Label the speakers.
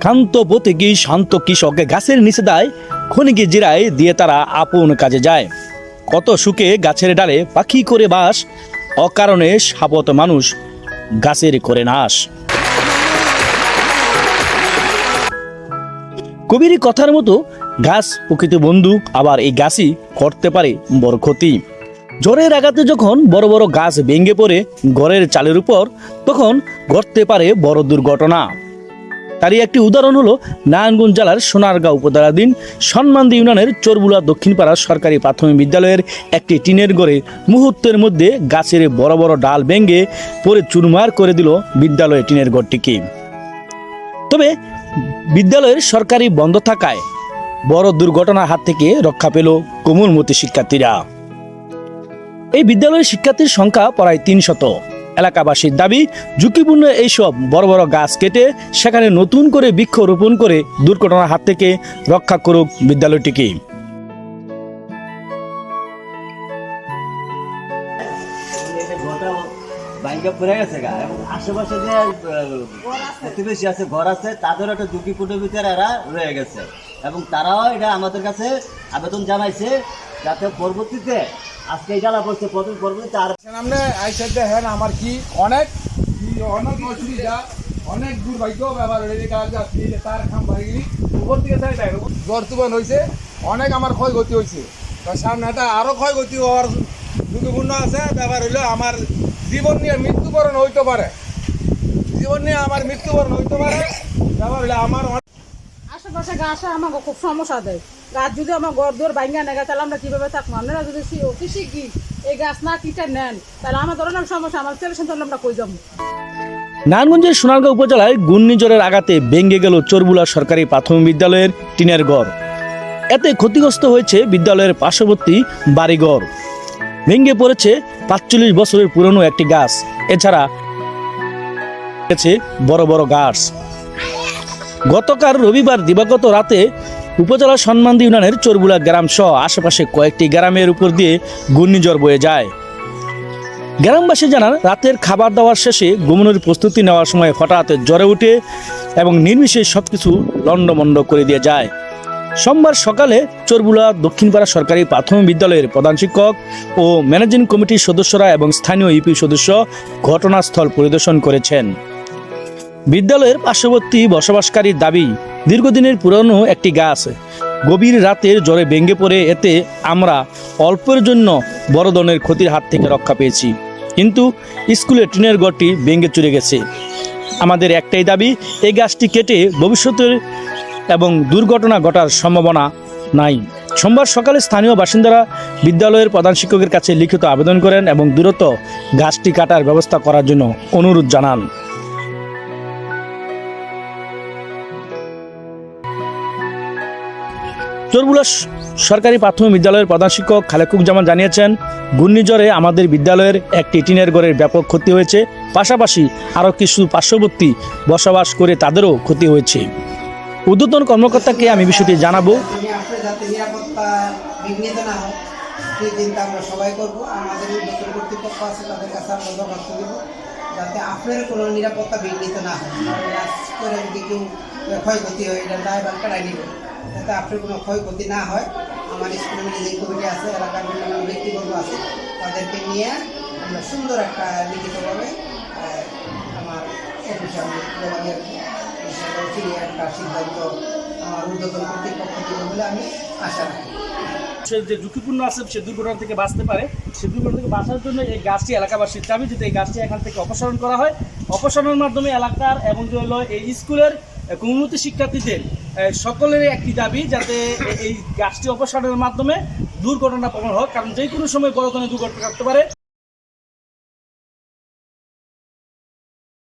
Speaker 1: ক্ষান্ত পথিকী শান্ত কৃষক গাছের নিচে দায় খনিকে জিরায় দিয়ে তারা আপন কাজে যায়। কত সুখে গাছের ডালে পাখি করে বাস, অকারণে সাবত মানুষ গাছের করে নাশ। কবির কথার মতো গাছ প্রকৃত বন্ধু, আবার এই গাছই করতে পারে বড় ক্ষতি। জ্বরের আঘাতে যখন বড় বড় গাছ ভেঙে পড়ে ঘরের চালের উপর, তখন ঘটতে পারে বড় দুর্ঘটনা। তারই একটি উদাহরণ হলো নারায়ণগঞ্জ জেলার সোনারগাঁও উপজেলাধীন সম্মানদি ইউনিয়নের চোরবুলা দক্ষিণপাড়া সরকারি প্রাথমিক বিদ্যালয়ের একটি টিনের গড়ে মুহূর্তের মধ্যে গাছের বড় বড় ডাল ভেঙে পরে চুরমার করে দিল বিদ্যালয়ের টিনের ঘরটিকে। তবে বিদ্যালয়ের সরকারি বন্ধ থাকায় বড় দুর্ঘটনার হাত থেকে রক্ষা পেল কোমলমতি শিক্ষার্থীরা। এই বিদ্যালয়ের শিক্ষার্থীর সংখ্যা প্রায় তিন শত। এলাকাবাসীর দাবি, ঝুঁকিপূর্ণ এইসব বড় বড় গাছ কেটে সেখানে নতুন করে বৃক্ষ রোপণ করে দুর্ঘটনার হাত থেকে রক্ষা করুক বিদ্যালয়টিকে।
Speaker 2: এবং তারাও এটা আমাদের কাছে আবেদন জানাইছে, যাতে পরবর্তীতে আজকে জ্বালা পড়ছে প্রথম পরবর্তীতে আর
Speaker 3: সামনে আমার কি? অনেক অনেক অসুবিধা, অনেক দুর্ভাগ্য ব্যাপার হয়ে কাজ তার খাম উপর হয়েছে অনেক আমার ক্ষয়ক্ষতি হয়েছে তো সামনে এটা আরও ক্ষয়ক্ষতি হওয়ার ঝুঁকিপূর্ণ আছে। ব্যাপার হইল, আমার জীবন নিয়ে মৃত্যুবরণ হইতে পারে। জীবন নিয়ে আমার মৃত্যুবরণ হইতে পারে। ব্যাপার হইলে, আমার
Speaker 4: আশেপাশে গাছে আমাকে খুব সমস্যা দেয়। গাছ যদি আমার ঘর দৌড় ভাঙ্গা নেগা তাহলে আমরা কীভাবে থাকব? আপনারা যদি অতি শিগগির এই গাছ না কিটা নেন, তাহলে আমাদের অনেক সমস্যা, আমার ছেলে সন্তান আমরা কই যাব?
Speaker 1: নারায়ণগঞ্জের সোনারগাঁও উপজেলায় ঘূর্ণিঝড়ের আঘাতে ভেঙে গেল চোরবুলা সরকারি প্রাথমিক বিদ্যালয়ের টিনের ঘর। এতে ক্ষতিগ্রস্ত হয়েছে বিদ্যালয়ের পার্শ্ববর্তী বাড়িঘর। ভেঙে পড়েছে পাঁচচল্লিশ বছরের পুরনো একটি গাছ। এছাড়া বড় বড় গাছ। গতকাল রবিবার দিবাগত রাতে উপজেলা সম্মানদি ইউনিয়নের চোরবুলা গ্রাম সহ আশেপাশে কয়েকটি গ্রামের উপর দিয়ে ঘূর্ণিঝড় বয়ে যায়। গ্রামবাসী জানান, রাতের খাবার দাবার শেষে ঘুমানোর প্রস্তুতি নেওয়ার সময় হঠাৎ জ্বরে উঠে এবং নির্বিশেষ সবকিছু লণ্ডমণ্ড করে দিয়ে যায়। সোমবার সকালে চোরবুলা দক্ষিণপাড়া সরকারি প্রাথমিক বিদ্যালয়ের প্রধান শিক্ষক ও ম্যানেজিং কমিটির সদস্যরা এবং স্থানীয় ইপি সদস্য ঘটনাস্থল পরিদর্শন করেছেন। বিদ্যালয়ের পার্শ্ববর্তী বসবাসকারীর দাবি, দীর্ঘদিনের পুরনো একটি গাছ। গভীর রাতের জ্বরে ভেঙে পড়ে, এতে আমরা অল্পের জন্য বড় ধরনের ক্ষতির হাত থেকে রক্ষা পেয়েছি। কিন্তু স্কুলের টিনের ঘরটি ভেঙে চুরে গেছে। আমাদের একটাই দাবি, এই গাছটি কেটে ভবিষ্যতের এবং দুর্ঘটনা ঘটার সম্ভাবনা নাই। সোমবার সকালে স্থানীয় বাসিন্দারা বিদ্যালয়ের প্রধান শিক্ষকের কাছে লিখিত আবেদন করেন এবং দূরত্ব গাছটি কাটার ব্যবস্থা করার জন্য অনুরোধ জানান। চোরবুলা সরকারি প্রাথমিক বিদ্যালয়ের প্রধান শিক্ষক খালেকুক জামান জানিয়েছেন, ঘূর্ণিঝড়ে আমাদের বিদ্যালয়ের একটি টিনের ঘরের ব্যাপক ক্ষতি হয়েছে। পাশাপাশি আরও কিছু পার্শ্ববর্তী বসবাস করে তাদেরও ক্ষতি হয়েছে। উদ্বোধন কর্মকর্তাকে আমি বিষয়টি জানাব।
Speaker 5: কোনো নিরাপত্তা বিঘ্নিত না হয়। কেউ ক্ষয়ক্ষতি হয়, এটা যাতে আপনার কোনো ক্ষয়ক্ষতি না হয়। আমার স্কুলের ম্যানেজিং কমিটি আছে, এলাকার বিভিন্ন ব্যক্তিবর্গ আছে, তাদেরকে নিয়ে আমরা সুন্দর একটা লিখিতভাবে আমার অফিসে আমি যোগাযোগ সেটা একটা সিদ্ধান্ত আমার ঊর্ধ্বতন কর্তৃপক্ষ দেবে বলে আমি আশা রাখি।
Speaker 1: সে যে ঝুঁকিপূর্ণ আছে, সে দুর্ঘটনা থেকে বাঁচতে পারে। সে দুর্ঘটনা থেকে বাঁচার জন্য এই গাছটি এলাকাবাসীর দাবি যদি এই গাছটি এখান থেকে অপসারণ করা হয়। অপসারণের মাধ্যমে এলাকার এবং যে হলো এই স্কুলের কমিউনিটি শিক্ষার্থীদের সকলের একটি দাবি যাতে এই গাছটি অপসারণের মাধ্যমে দুর্ঘটনা প্রবণ হোক। কারণ যে কোনো সময় বড় ধরনের দুর্ঘটনা থাকতে পারে।